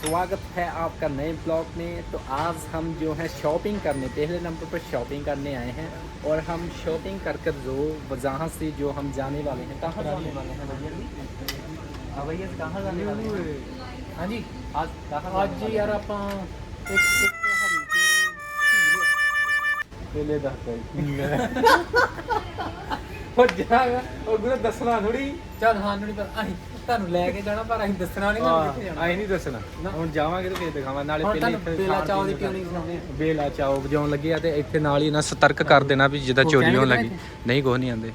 स्वागत है आपका नए ब्लॉग में। तो आज हम जो है शॉपिंग करने पहले नंबर पर शॉपिंग करने आए हैं और हम शॉपिंग कर कर जो जहाँ से जो हम जाने वाले हैं कहाँ जाने वाले हैं? भैया जी? हाँ भैया कहाँ जाने वाले हाँ? जी। आज कहाँ आज जी यार आप पहले दस ਹੋ ਜਾਗਾ ਉਹ ਗੁਰੂ ਦੱਸਣਾ ਥੋੜੀ ਚੱਲ ਸਾਨੂੰ ਨਹੀਂ ਪਤਾ ਅਸੀਂ ਤੁਹਾਨੂੰ ਲੈ ਕੇ ਜਾਣਾ ਪਰ ਅਸੀਂ ਦੱਸਣਾ ਨਹੀਂ ਤੁਹਾਨੂੰ ਕਿੱਥੇ ਜਾਣਾ? ਆਈ ਨਹੀਂ ਦੱਸਣਾ। ਨਾ। ਹੁਣ ਜਾਵਾਂਗੇ ਤੇ ਫੇਰ ਦਿਖਾਵਾਂ ਨਾਲੇ ਹੁਣ ਪਹਿਲੇ ਤੁਹਾਨੂੰ ਇੱਥੇ ਬੇਲਾ ਖਾਣ ਚਾਹ ਦੀ ਪੀਣ ਦਾ- ਟਿਊਨਿੰਗ ਸੁਣਾਉਂਦੇ ਆ ਬੇਲਾ ਚਾਓ ਵਜਾਉਣ ਲੱਗੇ ਆ ਤੇ ਇੱਥੇ ਨਾਲ ਹੀ ਨਾ ਸਤਰਕ ਕਰ ਦੇਣਾ ਵੀ ਜਿੱਦਾਂ ਉਹ ਚੋਰੀ ਹੋਣ ਕਹਿਣਗੇ ਲੱਗੀ। ਨਹੀਂ ਕੁਛ ਨਹੀਂ ਆਂਦੇ।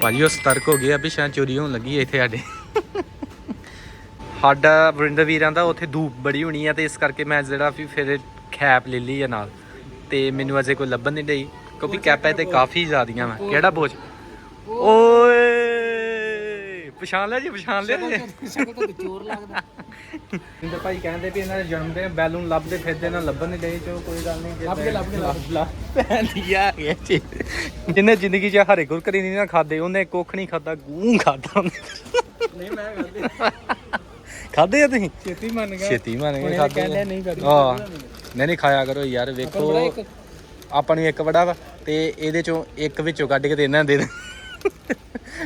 ਭਾਜੀ ਉਹ ਸਤਰਕ ਹੋ ਗਏ ਆ ਵੀ ਚੋਰੀ ਹੋਣ ਲੱਗੀ ਇੱਥੇ ਸਾਡੇ। ਸਾਡਾ ਵਰਿੰਦਰ ਵੀਰਾਂ ਦਾ ਉੱਥੇ ਧੂਪ ਬੜੀ ਹੋਣੀ ਆ ਤੇ ਇਸ ਕਰਕੇ ਮੈਂ ਜਿਹੜਾ ਵੀ ਫਿਰ ਖੈਪ ਲੈ ਲਈ ਆ ਨਾਲ। ਤੇ ਮੈਨੂੰ ਅਜੇ ਕੋਈ ਲੱਭਣ ਨਹੀਂ ਡਈ ਕਿਉਂਕਿ ਕੈਪਾਂ ਤੇ ਕਾਫੀ ਜ਼ਿਆਦੀਆਂ ਵਾ। ਕਿਹੜਾ ਬੋਝ? ਓਏ! ਪਛਾਣ ਲਿਆ ਜੀ ਪਛਾਣ ਲਿਆ ਜੀ। ਸ਼ਕਲ ਤੋਂ ਚੋਰ ਲੱਗਦਾ। ਜਿੰਦਰ ਭਾਈ ਕਹਿੰਦੇ ਵੀ ਇਹਨਾਂ ਦੇ ਜਨਮ ਦਿਨ ਬੈਲੂਨ ਲੱਭਦੇ ਫਿਰਦੇ ਨਾ ਲੱਭਣ ਨਹੀਂ ਡਏ ਚੋ ਕੋਈ ਗੱਲ ਨਹੀਂ ਲੱਭ ਕੇ, ਲੱਭ ਕੇ, ਲੱਭ। ਪੈਂਦੀ ਆ ਗਿਆ ਜੀ। ਜਿੰਨੇ ਜ਼ਿੰਦਗੀ 'ਚ ਹਰੇ ਕੁਰਕਰੀ ਨਹੀਂ ਨਾ ਖਾਦੇ ਉਹਨੇ ਕੁੱਖ ਨਹੀਂ ਖਾਦਾ ਗੂੰ ਖਾਦਾ ਨਹੀਂ ਮੈਂ ਕਰਦੇ ਖਾਦੇ ਆ ਤੁਸੀਂ? ਛੇਤੀ ਮੰਨ ਗਿਆ। ਛੇਤੀ ਮੰਨ ਗਏ ਖਾਦੇ ਕਹਿੰਦੇ ਨਹੀਂ ਕਰਦੇ। ਹਾਂ। ਨਹੀਂ ਨਹੀਂ ਖਾਇਆ ਕਰੋ ਯਾਰ ਵੇਖੋ। ਆਪਾਂ ਨੂੰ ਇੱਕ ਵੜਾ ਵਾ ਤੇ ਇਹਦੇ ਚੋਂ ਇੱਕ ਵਿੱਚੋਂ ਕੱਢ ਕੇ ਤੇ ਇਹਨਾਂ ਦੇ ਦੇ।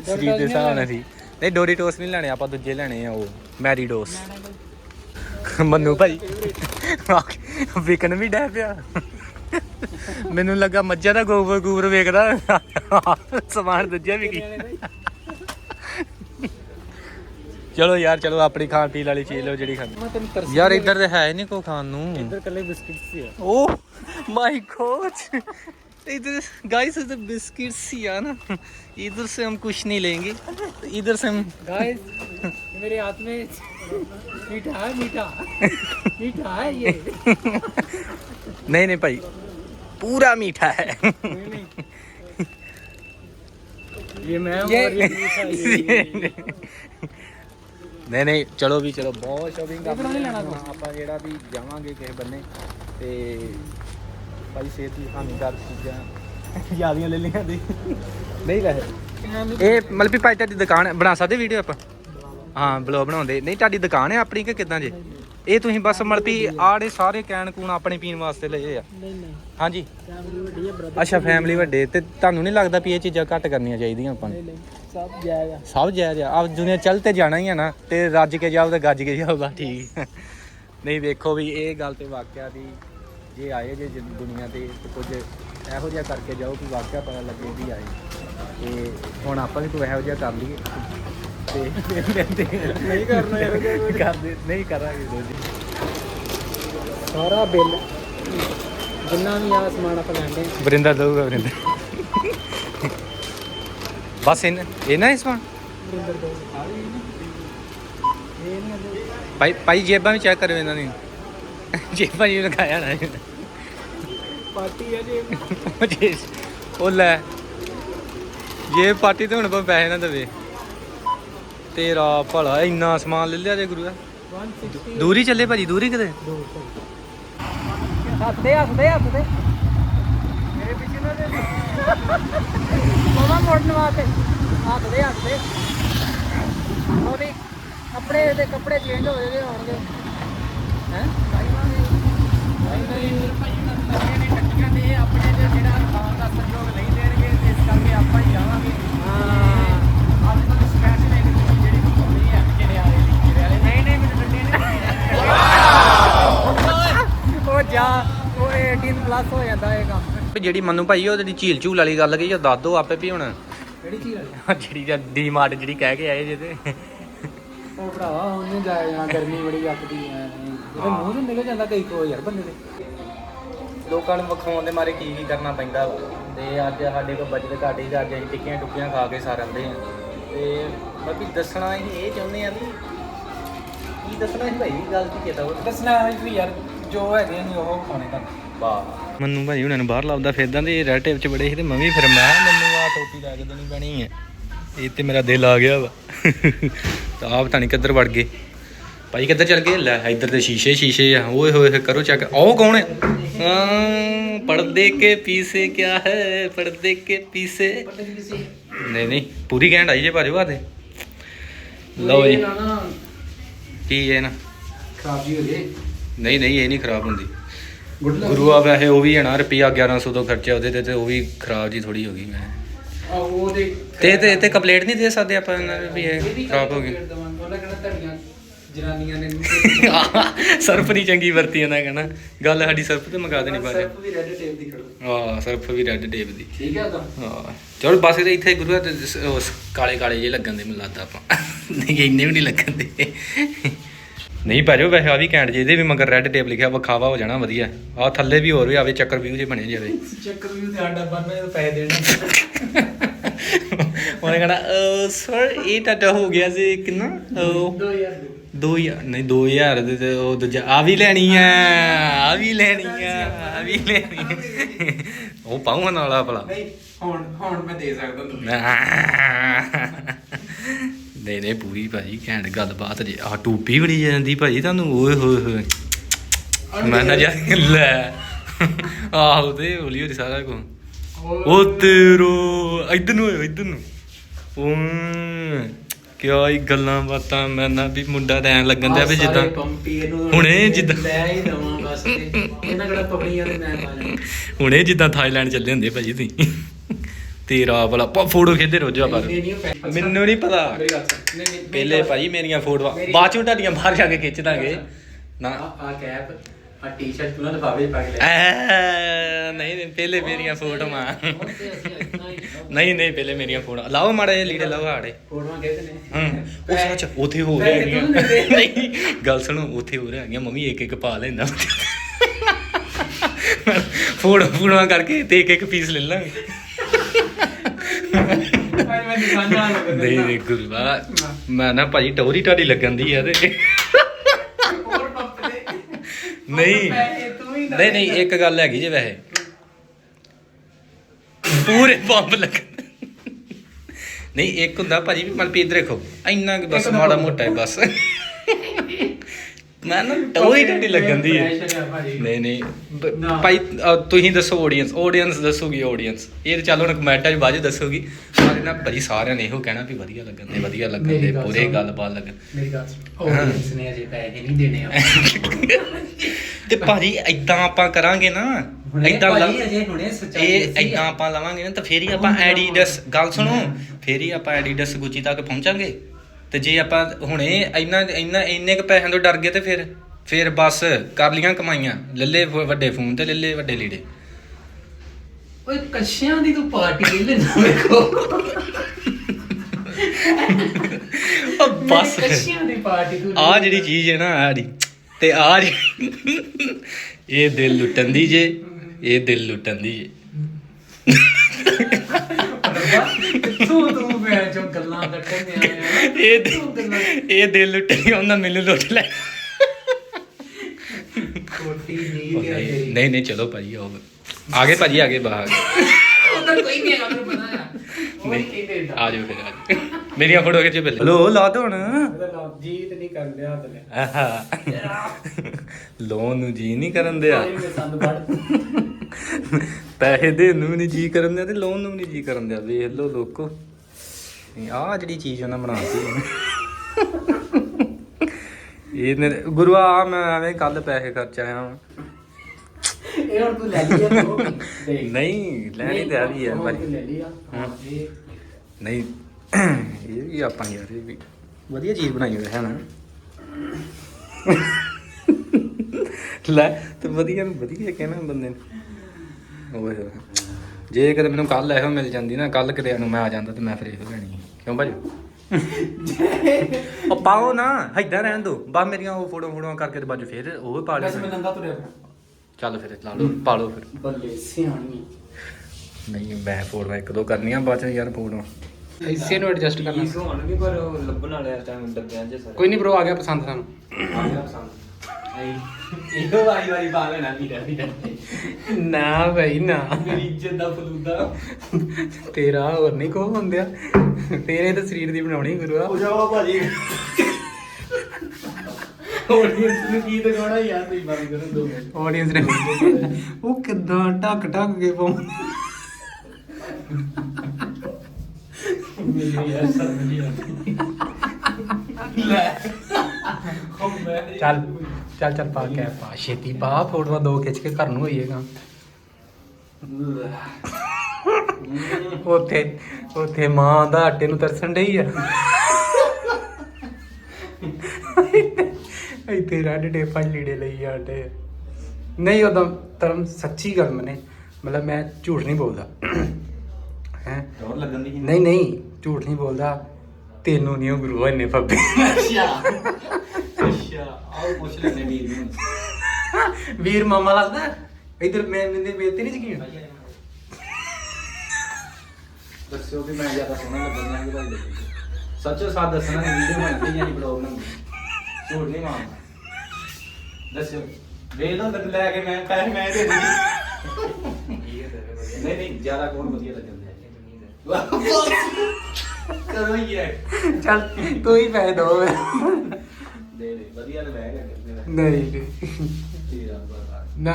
ਸਰੀਰ ਦੇ ਹਿਸਾਬ ਨਾਲ ਸੀ। ਨਹੀਂ ਡੋਰੀਟੋਸ ਨਹੀਂ ਲੈਣੇ ਆਪਾਂ ਦੂਜੇ ਲੈਣੇ ਆ ਉਹ ਮੈਰੀਡੋਸ ਮੰਨੂ ਭਾਈ ਵਿਕਣ ਵੀ ਡੈ ਪਿਆ। ਮੈਨੂੰ ਲੱਗਾ ਮੱਝਾਂ ਦਾ ਗੋਬਰ ਗੂਬਰ ਵੇਖਦਾ ਸਮਾਨ ਦੂਜਾ ਵੀ ਕੀ। ਚਲੋ ਯਾਰ ਚਲੋ ਆਪਣੀ ਖਾਣ ਪੀਣ ਵਾਲੀ ਚੀਜ਼ ਲਓ ਜਿਹੜੀ ਖਾਣੀ ਮੈਂ ਤੈਨੂੰ ਤਰਸ ਯਾਰ ਇੱਧਰ ਤੇ ਹੈ ਨਹੀਂ ਕੋ ਖਾਣ ਨੂੰ ਇੱਧਰ ਕੱਲੇ ਬਿਸਕਿਟ ਸੀ ਆ Oh my god! इधर गाइस इधर बिस्किट्स ही है ना इधर से हम कुछ नहीं लेंगे इधर से हम गाइस मेरे हाथ में मीठा है मीठा मीठा है ये नहीं नहीं भाई पूरा मीठा है ये मैं हूँ ये- और ये मीठा ये ਨਹੀਂ ਨਹੀਂ ਚਲੋ ਵੀ ਚਲੋ ਬਹੁਤ ਸ਼ਾਪਿੰਗ ਬਣਾ ਨਹੀਂ ਲੈਣਾ? ਆਪਾਂ ਜਿਹੜਾ ਵੀ ਜਾਵਾਂਗੇ ਕਿਸੇ ਬੰਨੇ ਤੇ ਭਾਈ ਸਿਹਤ ਦੀ ਹਾਨੀਕਾਰ ਚੀਜ਼ਾਂ ਜਿਆਦੀਆਂ ਲੈ ਲਈਆਂ ਦੀ ਨਹੀਂ ਲੈ ਇਹ ਮਤਲਬ ਵੀ ਭਾਈ ਤੁਹਾਡੀ ਦੁਕਾਨ ਬਣਾ ਸਕਦੇ ਵੀਡੀਓ ਆਪਾਂ? ਹਾਂ ਬਲੌਗ ਬਣਾਉਂਦੇ। ਨਹੀਂ ਤੁਹਾਡੀ ਦੁਕਾਨ ਹੈ ਆਪਣੀ ਕਿ ਕਿਦਾਂ ਜੇ? ਇਹ ਤੁਸੀਂ ਬਸ ਵੀ ਆੜੇ ਸਾਰੇ ਕੈਨ ਕੂਨ ਆਪਣੇ ਪੀਣ ਵਾਸਤੇ ਲਏ ਆ। ਨਹੀਂ ਨਹੀਂ। ਹਾਂਜੀ। ਫੈਮਿਲੀ ਵੱਡੀ ਹੈ ਬ੍ਰਦਰ ਅੱਛਾ ਫੈਮਿਲੀ ਵੱਡੇ। ਤੇ ਤੁਹਾਨੂੰ ਨਹੀਂ ਲੱਗਦਾ ਵੀ ਇਹ ਚੀਜ਼ਾਂ ਘੱਟ ਕਰਨੀਆਂ ਚਾਹੀਦੀਆਂ ਆਪਾਂ ਨੂੰ? ਨਹੀਂ ਨਹੀਂ ਸਭ ਜਾਏਗਾ ਸਭ ਜਾਇਜ਼ ਆ। ਆਪ ਦੁਨੀਆ ਚੱਲ ਤੇ ਜਾਣਾ ਹੀ ਆ ਨਾ ਤੇ ਰੱਜ ਕੇ ਜਾਓ ਤੇ ਗੱਜ ਕੇ ਜਾਓ ਬਸ ਠੀਕ। ਨਹੀਂ ਵੇਖੋ ਵੀ ਇਹ ਗੱਲ ਤੇ ਵਾਕਿਆ ਦੀ ਜੇ ਆਏ ਜੇ ਦੁਨੀਆ ਤੇ ਤੇ ਕੁਝ ਇਹੋ ਜਿਹਾ ਕਰਕੇ ਜਾਓ ਕਿ ਵਾਕਿਆ ਪਤਾ ਲੱਗੇ ਵੀ ਆਏ। ਤੇ ਹੁਣ ਆਪਾਂ ਵੀ ਕੋਈ ਇਹੋ ਜਿਹਾ ਕਰ ਲਈਏ। ਤੇ ਨਹੀਂ ਕਰਨਾ ਇਹੋ ਜਿਹਾ ਕੁਝ। ਕਰਦੇ ਨਹੀਂ ਕਰਾਂਗੇ ਦੋਜੀ ਸਾਰਾ ਬਿੱਲ ਜਿੰਨਾ ਵੀ ਆ ਸਮਾਨ ਆਪਾਂ ਲੈਂਦੇ ਹਾਂ। ਵਰਿੰਦਰ ਦਊਗਾ ਵਰਿੰਦਰ। ਬਸ ਇਹਨਾਂ ਇਹਨਾਂ ਇਸ ਵਾਰ ਵਰਿੰਦਰ ਦੋ ਇਹ ਨਹੀਂ ਆਉਂਦੇ ਭਾਈ ਭਾਈ ਜੇਬਾਂ ਵੀ ਚੈੱਕ ਕਰਿਓ ਇਹਨਾਂ ਦੀ ਜੇਬਾਂ ਜੀ ਲਗਾਇਆ ਨਾ। ਪਾਰਟੀ ਹੈ ਜੀ ਉਹ ਲੈ। ਜੇ ਪਾਰਟੀ ਤੇ ਹੁਣ ਕੋਈ ਪੈਸੇ ਨਾ ਦੇਵੇ। ਤੇਰਾ ਭਲਾ ਇੰਨਾ ਸਮਾਨ ਲੈ ਲਿਆ ਜੇ ਗੁਰੂ 160 ਦੂਰੀ ਚੱਲੇ ਭਾਜੀ ਦੂਰੀ ਕਿਤੇ? ਦੋ ਹੱਥਦੇ ਹੱਥਦੇ ਹੱਥਦੇ ਮੇਰੇ ਪਿੱਛੇ ਨਾ ਦੇ ਮਮਾ ਮੋੜਨ ਵਾਸਤੇ। ਹੱਥਦੇ ਉਹ ਵੀ ਕੱਪੜੇ ਦੇ ਕੱਪੜੇ ਚੇਂਜ ਹੋ ਜਾਦੇ ਹੋਣਗੇ। ਹੈ? ਆਪਣੇ ਜਿਹੜਾ ਖਾਣ ਦਾ ਸਹਿਯੋਗ ਨਹੀਂ ਦੇਣਗੇ ਇਸ ਕਰਕੇ ਆਪਾਂ ਹੀ ਜਾਵਾਂਗੇ ਹਾਂ। ਨਹੀਂ ਉਹ ਜਾ ਉਹ 18 ਪਲੱਸ ਹੋ ਜਾਂਦਾ ਇਹ ਕੰਮ। ਜਿਹੜੀ ਮੰਨੂ ਭਾਈ ਉਹ ਜਿਹੜੀ ਝੀਲ ਝੂਲ ਵਾਲੀ ਗੱਲ ਕਹੀ ਉਹ ਦੱਸ ਦੋ ਆਪੇ ਵੀ ਹੁਣ। ਕਿਹੜੀ ਚੀਜ਼ ਆ ਜਿਹੜੀ ਜਾਂ ਡੀਮਾਰਟ ਜਿਹੜੀ ਕਹਿ ਕੇ ਆਏ ਜਿਹਦੇ ਉਹ ਭਰਾਵਾ ਉਹਨੇ ਜਾਇਆ ਗਰਮੀ ਬੜੀ ਅੱਕਦੀ ਐ। ਇਹਦੇ ਮੂੰਹ ਤੋਂ ਨਿਕਲ ਜਾਂਦਾ ਕਈ ਕੋ ਯਾਰ ਬੰਦੇ ਦੇ। ਲੋਕਾਂ ਨੂੰ ਵਿਖਾਉਣ ਦੇ ਮਾਰੇ ਕੀ ਕੀ ਕਰਨਾ ਪੈਂਦਾ। ਤੇ ਅੱਜ ਸਾਡੇ ਕੋਲ ਬਜਟ ਘੱਟ ਅਸੀਂ ਟਿੱਕੀਆਂ ਟੁੱਕੀਆਂ ਖਾ ਕੇ ਸਾਰ ਆਂਦੇ ਆ। ਤੇ ਬਾਕੀ ਦੱਸਣਾ ਅਸੀਂ ਇਹ ਚਾਹੁੰਦੇ ਆ ਵੀ ਕੀ ਦੱਸਣਾ ਸੀ ਭਾਈ ਗੱਲ ਕੀ ਕੀਤਾ ਉਹ ਦੱਸਣਾ ਹੈ ਵੀ ਯਾਰ ਨਹੀਂ ਮੈਨੂੰ ਭਾਈ ਉਹਨਾਂ ਨੂੰ ਬਾਹਰ ਲੱਭਦਾ ਫਿਰਦਾ ਤੇ ਰੈਡ ਟੇਪ 'ਚ ਬੜੇ ਸੀ ਤੇ ਮੈਂ ਫਿਰ ਮੈਂ ਮੈਨੂੰ ਆ ਟੋਪੀ ਲਾ ਕੇ ਦੇਣੀ ਪੈਣੀ ਹੈ। ਇਹ ਤੇ ਮੇਰਾ ਦਿਲ ਆ ਗਿਆ ਵਾ। ਤਾਂ ਆਪ ਤਾਂ ਨਹੀਂ ਕਿੱਧਰ ਵੜ ਗਏ। ਭਾਈ ਕਿੱਧਰ ਚਲ ਗਏ? ਲੈ ਇੱਧਰ ਤੇ ਸ਼ੀਸ਼ੇ ਸ਼ੀਸ਼ੇ ਆ। ਓਏ ਹੋਏ ਕਰੋ ਚੈੱਕ ਉਹ ਕੌਣ ਹੈ? ਪਰਦੇ ਕੇ ਪੀਸੇ ਕਿਆ ਹੈ? ਪਰਦੇ ਕੇ ਪੀਸੇ। ਨਹੀਂ ਨਹੀਂ ਪੂਰੀ ਘੈਂਟ ਆਈ ਜੇ ਭਾਜੀ ਬਾਤੇ ਲਓ ਜੀ। ਕੀ ਹੈ ਨਾ? ਖਰਾਬ ਜੀ ਹੋ ਜੇ। ਨਹੀਂ ਨਹੀਂ ਇਹ ਨਹੀਂ ਖਰਾਬ ਹੁੰਦੀ। ਗੁਰੂ ਆ ਵੈਸੇ ਉਹ ਵੀ ਹੈ ਨਾ ਰੁਪਿਆ 1100 ਤੋਂ ਖਰਚਿਆ ਉਹਦੇ ਤੇ ਤੇ ਉਹ ਵੀ ਖਰਾਬ ਜੀ ਥੋੜੀ ਹੋ ਗਈ ਮੈਂ। ਆ ਉਹਦੇ ਤੇ ਤੇ ਤੇ ਕੰਪਲੀਟ ਨਹੀਂ ਦੇ ਸਕਦੇ ਆਪਾਂ ਇਹਨਾਂ ਨੂੰ ਵੀ ਇਹ ਖਰਾਬ ਹੋ ਗਈ। ਉਹਦਾ ਕਹਿੰਦਾ ਧੜੀਆਂ ਜਨਾਨੀਆਂ ਨੇ ਸਰਫ ਨਹੀਂ ਚੰਗੀ ਵਰਤੀ ਇਹਨਾਂ ਕਹਿੰਦਾ ਗੱਲ ਸਾਡੀ ਸਰਫ ਤੇ ਮੰਗਾ ਦੇਣੀ ਬਾਰੇ ਸਿਰਫ ਵੀ ਰੈੱਡ ਟੇਪ ਦੀ ਖੜੋ। ਹਾਂ ਸਰਫ ਵੀ ਰੈੱਡ ਟੇਪ ਦੀ। ਠੀਕ ਹੈ ਤਾਂ। ਹਾਂ। ਚਲ ਬਸ ਇੱਥੇ ਗੁਰੂ ਤੇ ਸ- ਉਸ ਕਾਲੇ ਕਾਲੇ ਜੇ ਲੱਗਣ ਦੇ ਮੈਨੂੰ ਲੱਗਦਾ ਆਪਾਂ। ਨਹੀਂ ਇੰਨੇ ਵੀ ਨਹੀਂ ਲੱਗਣ ਦੇ। ਨਹੀਂ ਭਾਜੋ ਵੈਸੇ ਆ ਵੀ ਕੈਂਟ ਜੇ ਇਹਦੇ ਵੀ ਮਗਰ ਰੈੱਡ ਟੇਪ ਲਿਖਿਆ ਵਿਖਾਵਾ ਹੋ ਜਾਣਾ ਵਧੀਆ। ਆ ਥੱਲੇ ਵੀ ਹੋਰ ਵੀ ਆਵੇ ਚੱਕਰ ਵੀਊ ਜੇ ਬਣੇ ਜਾਵੇ ਚੱਕਰ ਵੀ ਤੇ ਸਾਡਾ ਬੰਨਾ ਇਹ ਪੈਸੇ ਦੇਣੇ। ਉਹਨੇ ਕਹਣਾ ਸਰ ਇਹ ਟਾਟਾ ਹੋ ਗਿਆ ਸੀ ਕਿੰਨਾ? ਉਹ 2000 ਦੋ। ਹਜ਼ਾਰ ਨਹੀਂ 2000 ਦੇ ਤੇ ਉਹ ਦੂਜਾ ਆ ਵੀ ਲੈਣੀ ਆ ਆ ਵੀ ਲੈਣੀ ਆ ਆ ਵੀ ਲੈਣੀ। ਉਹ ਪਾਉਂ ਨਾਲਾ ਭਲਾ। ਨਹੀਂ ਹੁਣ ਹੁਣ ਮੈਂ ਦੇ ਸਕਦਾ ਤੁਹਾਨੂੰ। ਨਹੀਂ ਨਹੀਂ ਪੂਰੀ ਭਾਜੀ ਘੈਂਟ ਗੱਲਬਾਤ ਜੇ। ਆ ਟੂਪੀ ਬੜੀ ਜਾਂਦੀ ਭਾਜੀ ਤੁਹਾਨੂੰ ਓਏ ਹੋਏ ਹੋਏ। ਮੈਂ ਨਾ ਜਾ ਲੈ। ਆਹੋ ਤੇ ਹੌਲੀ ਹੌਲੀ ਸਾਰਾ ਕੁਝ ਉਹ ਤੇਰੋ ਇਧਰ ਨੂੰ ਹੋਇਓ ਇਧਰ ਨੂੰ ਉਹ ਕਿਆ ਹੀ ਗੱਲਾਂ ਬਾਤਾਂ ਮੈਂ ਨਾ ਵੀ ਮੁੰਡਾ ਤਾਂ ਐਂ ਲੱਗਣ ਦਿਆ ਵੀ ਜਿੱਦਾਂ। ਹੁਣੇ ਜਿੱਦਾਂ- ਲੈ ਹੀ ਦਵਾਂ ਬਸ ਤੇ। ਇਹਨਾਂ ਕਿਹੜਾ ਪਪੜੀਆਂ ਦੇ ਮੈਂ ਪਾ ਹੁਣੇ ਜਿੱਦਾਂ ਥਾਈਲੈਂਡ ਚੱਲੇ ਹੁੰਦੇ ਭਾਜੀ ਤੁਸੀਂ। ਤੇਰਾ ਭਲਾ ਪਾ ਫੋਟੋ ਖਿੱਚਦੇ ਰੋਜਾ ਪਰ ਨਹੀਂ ਨਹੀਂ ਉਹ ਪੈ- ਮੈਨੂੰ ਨਹੀਂ ਪਤਾ। ਪਹਿਲੇ ਭਾਜੀ ਮੇਰੀਆਂ ਫੋਟੋਆਂ ਬਾਅਦ ਚੋਂ ਤੁਹਾਡੀਆਂ ਬਾਹਰ ਜਾ ਕੇ ਖਿੱਚ ਦਾਂਗੇ। ਨਾ। ਆ ਕੈਪ ਆ ਟੀ-ਸ਼ਰਟ ਤੂੰ ਨਾ ਲਿਫਾਫੇ 'ਚ ਪਾ ਕੇ ਲੈ। ਨਹੀਂ ਨਹੀਂ ਪਹਿਲੇ ਮੇਰੀਆਂ ਫੋਟੋਆਂ। ਨਹੀਂ ਨਹੀਂ ਪਹਿਲੇ ਮੇਰੀਆਂ ਫੋਟੋਆਂ। ਲਾਓ ਮਾੜਾ ਜਿਹਾ ਲੀੜੇ ਲਾਓ ਆੜੇ ਫੋਟੋਆਂ ਕਹਿੰਦੇ ਨੇ ਹੂੰ ਉਹ ਸੱਚ ਉੱਥੇ ਹੋ ਰਿਹਾ। ਨਹੀਂ ਗੱਲ ਸੁਣੋ ਉੱਥੇ ਹੋ ਰਿਹਾ ਹੈਗੀਆਂ। ਮੰਮੀ ਇੱਕ ਇੱਕ ਪਾ ਲੈਂਦਾ। ਫੋਟੋ ਫੋਟੋਆਂ ਕਰਕੇ ਤੇ ਇੱਕ ਇੱਕ ਪੀਸ ਲੈ ਲਾਂਗੇ। ਮੈਂ ਦੁਕਾਨ ਨਹੀਂ ਨਹੀਂ ਗੁਰੂਆ ਮੈਂ ਨਾ ਭਾਜੀ ਟੌਰੀ ਟਾੜੀ ਲੱਗਣ ਦੀ ਆ ਤੇ। ਹੋਰ ਪੰਪ ਦੇ ਨਹੀਂ। ਨਹੀਂ ਨਹੀਂ ਇੱਕ ਗੱਲ ਹੈਗੀ ਜੇ ਵੈਸੇ। ਪੂਰੇ ਪੰਪ ਲੱਗ ਨਹੀਂ ਇੱਕ ਹੁੰਦਾ ਭਾਜੀ ਵੀ ਮਨਪ੍ਰੀਤ ਦੇਖੋ ਇੰਨਾ ਕਿ ਬਸ ਮਾੜਾ। ਮੋਟਾ ਹੈ ਬਸ। ਮੈਂ ਨਾ ਟੌਰ ਹੀ ਟੱਡੀ ਹੈ। ਨਹੀਂ ਨਹੀਂ ਭਾਈ ਤੁਸੀਂ ਦੱਸੋ ਆਡੀਅנס ਆਡੀਅנס ਦੱਸੂਗੀ ਆਡੀਅנס ਇਹ ਤਾਂ ਚੱਲ ਹੁਣ ਕਮੈਂਟਾਂ 'ਚ ਬਾਅਦ 'ਚ ਦੱਸੂਗੀ। ਨਾ ਭਾਜੀ ਸਾਰਿਆਂ ਨੇ ਇਹੋ ਕਹਿਣਾ ਵੀ ਵਧੀਆ ਲੱਗਣ ਦੇ ਵਧੀਆ ਲੱਗਣ ਦੇ ਮੇਰੀ ਗੱਲ ਪੂਰੇ ਸੁਣ। ਮੇਰੀ ਗੱਲ ਸੁਣ। ਉਹ ਇਸਨੇ ਅਜੇ ਪੈਸੇ ਨਹੀਂ ਦੇਣੇ ਆ। ਤੇ ਭਾਜੀ ਐਦਾਂ ਆਪਾਂ ਕਰਾਂਗੇ ਨਾ ਹੁਣੇ ਐਦਾਂ ਭਾਜੀ ਇਹ ਐਦਾਂ ਆਪਾਂ ਲਵਾਂਗੇ ਨਾ ਤਾਂ ਫੇਰ ਹੀ ਆਪਾਂ ਐਡੀਡਸ ਗੱਲ ਸੁਣੋ ਫੇਰ ਹੀ ਆਪਾਂ ਐਡੀਡਸ ਗੁੱਚੀ ਤੱਕ ਪਹੁੰਚਾਂਗੇ। ਤੇ ਜੇ ਆਪਾਂ ਹੁਣੇ ਇੰਨਾ ਇੰਨਾ ਇੰਨੇ ਕ ਪੈਸਿਆਂ ਤੋਂ ਡਰ ਗਏ ਤੇ ਫਿਰ ਫਿਰ ਬਸ ਕਰ ਲੀਆਂ ਕਮਾਈਆਂ। ਲੱਲੇ ਵੱਡੇ ਫੋਨ ਤੇ ਲੱਲੇ ਵੱਡੇ ਲੀੜੇ। ਓਏ ਕੱਸ਼ਿਆਂ ਦੀ ਤੂੰ ਪਾਰਟੀ ਲੈ ਲੈਣਾ ਵੇਖੋ ਉਹ ਬਸ। ਕੱਸ਼ਿਆਂ ਦੀ ਪਾਰਟੀ ਤੂੰ ਆ ਜਿਹੜੀ ਚੀਜ਼ ਹੈ ਨਾ ਆ ਜਿਹੜੀ ਤੇ ਆ ਇਹ ਦਿਲ ਲੁੱਟਣ ਦੀ ਜੇ ਇਹ ਦਿਲ ਲੁੱਟਣ ਦੀ ਜੇ। ਤੂੰ ਤੂੰ ਮੈਂ ਜੋ ਗੱਲਾਂ ਕੱਟਣ ਦੇ ਆਇਆ ਇਹ ਤੂੰ ਗੱਲਾਂ? ਦਿਲ- ਇਹ ਦਿਲ ਲੁੱਟਣੀ ਉਹਨਾਂ ਮੈਨੂੰ ਲੁੱਟ ਲੈ। ਕੋਟੀ ਨਹੀਂ ਨਹੀਂ ਨਹੀਂ ਨਹੀਂ ਚਲੋ ਭਾਜੀ ਆਓ। ਆਗੇ ਭਾਜੀ ਆਗੇ ਬਾਹਰ। ਉਧਰ ਕੋਈ ਨਹੀਂ ਹੈਗਾ ਤੈਨੂੰ ਪਤਾ ਆ ਉਹ ਨਹੀਂ ਕਹਿੰਦੇ ਆ ਜਾਓ ਫਿਰ ਆ ਜਾਓ। ਮੇਰੀਆਂ ਫੋਟੋ ਖਿੱਚੋ ਪਹਿਲੇ। ਹਲੋ ਲਾ ਦੋ ਹੁਣ। ਨਾਮ ਜੀਤ ਨਹੀਂ ਆਹਾ। ਲੋਨ ਨੂੰ ਜੀ ਨਹੀਂ ਕਰਨ ਦਿਆ। ਸੰਦ ਪੜ ਪੈਸੇ ਦੇਣ ਨੂੰ ਵੀ ਨਹੀਂ ਜੀ ਕਰਨ ਦਿਆ ਤੇ ਲੋਨ ਨੂੰ ਵੀ ਨਹੀਂ ਜੀ ਕਰਨ ਦਿਆ। ਵੇਖ ਲੋ ਲੋਕੋ। ਆ ਜਿਹੜੀ ਚੀਜ਼ ਉਹਨਾਂ ਬਣਾਤੀ ਇਹ ਨੇ ਗੁਰੂਆ ਆਹ ਮੈਂ ਐਵੇਂ ਕੱਲ ਪੈਸੇ ਖਰਚ ਆਇਆ ਵਾਂ। ਇਹ ਹੁਣ ਤੂੰ ਲੈ ਲਿਆ ਤੂੰ ਦੇਖ। ਨਹੀਂ ਲੈਣੀ ਤੇ ਆ ਵੀ ਹੈ ਤੂੰ ਲੈ ਲਿਆ ਹਾਂ ਇਹ। ਨਹੀਂ ਇਹ ਵੀ ਆਪਾਂ ਯਾਰ ਇਹ ਵੀ। ਵਧੀਆ ਚੀਜ਼ ਬਣਾਈ ਹੋਈ ਹੈ ਨਾ। ਲੈ ਤੇ ਵਧੀਆ ਨੂੰ ਵਧੀਆ ਕਹਿਣਾ ਬੰਦੇ ਨੇ। ਓਏ ਹੋਏ। ਜੇ ਕਦੇ ਮੈਨੂੰ ਕੱਲ ਇਹੋ ਮਿਲ ਜਾਂਦੀ ਨਾ ਕੱਲ ਕਿਤੇ ਨੂੰ ਮੈਂ ਆ ਜਾਂਦਾ ਤੇ ਮੈਂ ਫਿਰ ਇਹੋ ਲੈਣੀ। ਕਿਉਂ ਭਾਜੀ? ਉਹ ਪਾਓ ਨਾ ਹੈਦਾਂ ਰਹਿਣ ਦੋ। ਬਾ ਮੇਰੀਆਂ ਉਹ ਫੋਟੋ ਫੋਟੋਆਂ ਕਰਕੇ ਤੇ ਬਾਜੂ ਫਿਰ ਉਹ ਪਾ ਵੈਸੇ ਮੈਂ ਲਿਓ ਨੰਗਾ ਤੁਰਿਆ ਚੱਲ ਫਿਰ ਲਾ ਲਓ ਪਾ ਲਓ ਫਿਰ। ਬੱਲੇ ਸਿਆਣੀ। ਨਹੀਂ ਮੈਂ ਫੋਟੋਆਂ ਇੱਕ ਦੋ ਕਰਨੀਆਂ ਬਾਅਦ ਚ ਯਾਰ ਫੋਟੋਆਂ। ਇਸੇ ਨੂੰ ਐਡਜਸਟ ਕਰਨਾ। ਹੋਣਗੇ ਪਰ ਉਹ ਲੱਭਣ ਵਾਲੇ ਇਸ ਟਾਈਮ ਡੱਬਿਆਂ 'ਚ ਸਾਰੇ। ਕੋਈ ਨਹੀਂ ਬ్రో ਆ ਗਿਆ ਪਸੰਦ ਸਾਨੂੰ। ਆ ਗਿਆ ਪਸੰਦ। ਨਾ ਭਾਈ ਨਾ ਮੇਰੀ ਇੱਜ਼ਤ ਦਾ ਫਲੂਦਾ। ਤੇਰਾ ਹੋਰ ਨਹੀਂ ਕੋ ਹੁੰਦਿਆ। ਤੇਰੇ ਤਾਂ ਸਰੀਰ ਦੀ ਬਣਾਉਣੀ ਗੁਰੂਆ ਹੋ ਜਾਵਾ ਭਾਜੀ। ਆਡੀਅנס ਨੂੰ ਕੀ ਦਿਖਾਉਣਾ ਯਾਰ ਤੁਸੀਂ ਬੰਦ ਕਰਨ ਦੋ ਮਿੰਟ। ਆਡੀਅנס ਨੇ ਉਹ ਕਿਦਾਂ ਢੱਕ ਢੱਕ ਕੇ ਪਾਉਂ। ਮੇਰੀ ਯਾਰ ਸਮਝ ਨਹੀਂ ਆਉਂਦੀ। ਲੈ। ਚੱਲ। ਚੱਲ ਚੱਲ ਪਾ ਕੇ ਪਾ ਛੇਤੀ ਪਾ ਫੋਟੋਆਂ ਦੋ ਖਿੱਚ ਕੇ ਘਰ ਨੂੰ ਹੋਈਏਗਾ। ਉੱਥੇ ਉੱਥੇ ਮਾਂ ਦਾ ਆਟੇ ਨੂੰ ਤਰਸਣ ਡਈ ਆ। ਇੱਥੇ ਰੈਡ ਟੇਪਾਂ ਲੀੜੇ ਲਈ ਆਟੇ। ਨਹੀਂ ਉਦੋਂ ਧਰਮ ਸੱਚੀ ਗੱਲ ਮਨੇ। ਮਤਲਬ ਮੈਂ ਝੂਠ ਨਹੀਂ ਬੋਲਦਾ। ਹੈ? ਹੋਰ ਲੱਗਣ ਦੀ ਨਹੀਂ ਨਹੀਂ ਝੂਠ ਨਹੀਂ ਬੋਲਦਾ। ਤੈਨੂੰ ਨਹੀਂ ਉਹ ਗੁਰੂ ਇੰਨੇ ਫੱਬੇ। ਅੱਛਾ। ਅੱਛਾ ਆਓ ਪੁੱਛ ਲੈਣੇ ਵੀਰ ਨੂੰ ਵੀਰ ਮਾਮਾ ਲੱਗਦਾ ਇਧਰ ਮੈਂ ਮੈਨੇ ਬੇਇੱਜ਼ਤੀ ਨਹੀਂ ਯਕੀਨ ਦੱਸਿਓ ਵੀ ਮੈਂ ਜ਼ਿਆਦਾ ਸੋਹਣਾ ਲੱਗਣ ਲੱਗ ਰਿਹਾ ਸੱਚੋ ਸਾਥ ਦੱਸਣਾ ਨਹੀਂ ਵੀਡੀਓ ਬਣਦੀ ਜਾਂ ਬਲੌਗ ਨਾ ਝੂਠ ਨਹੀਂ ਮਾਰਨਾ ਦੱਸਿਓ ਵੇਖ ਲਓ ਤੱਕ ਲੈ ਕੇ ਮੈਂ ਪੈਸੇ ਮੈਂ ਦੇ ਦਿੱਤੀ ਨਹੀਂ ਨਹੀਂ ਜ਼ਿਆਦਾ ਕੌਣ ਵਧੀਆ ਲੱਗਣ ਦਿਆ ਕਰੋ ਯਾਰ ਚੱਲ ਤੂੰ ਹੀ ਪੈਸੇ ਦੋ ਵਧੀਆ ਨਹੀਂ। ਤੇਰਾ ਬਤਾ ਨਾ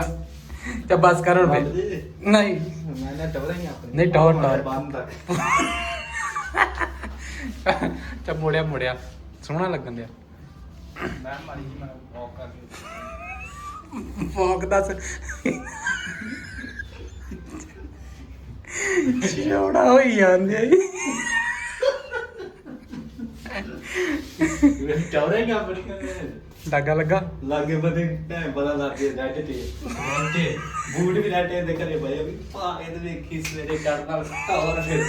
ਤੇ ਬਸ ਕਰ ਹੁਣ ਫਿਰ। ਨਹੀਂ। ਮੈਂ ਨਾ ਟਵਰ ਹੀ ਆਪਣੀ। ਨਹੀਂ, ਟੌਰ, ਟੌਰ। ਬੰਦ ਚੱਲ ਮੁੜਿਆ ਮੁੜਿਆ। ਸੋਹਣਾ ਲੱਗਣ ਦਿਆ ਮੈਂ ਮਾਰੀ ਜੀ ਮੈਂ ਵਾਕ ਕਰਕੇ ਫੋਕ ਦੱਸ। ਛੋੜਾ ਹੋਈ ਜਾਂਦੇ ਆ ਜੀ। ਹੀ ਆਪਣੀ ਕਰਦੇ ਲੱਗਾ ਲੱਗਾ। ਲਾਗੇ ਬਦੇ ਟਾਈਮ ਪਤਾ ਲੱਗ ਗਿਆ ਡਾਟੇ ਤੇ ਤੇ ਬੂਟ ਵੀ ਡਾਟੇ ਦੇ ਘਰੇ ਪਏ ਵੀ ਪਾ ਇਹਦੇ ਵੇਖੀ ਸਵੇਰੇ ਕਰ ਨਾਲ ਹੋਰ ਫਿਰ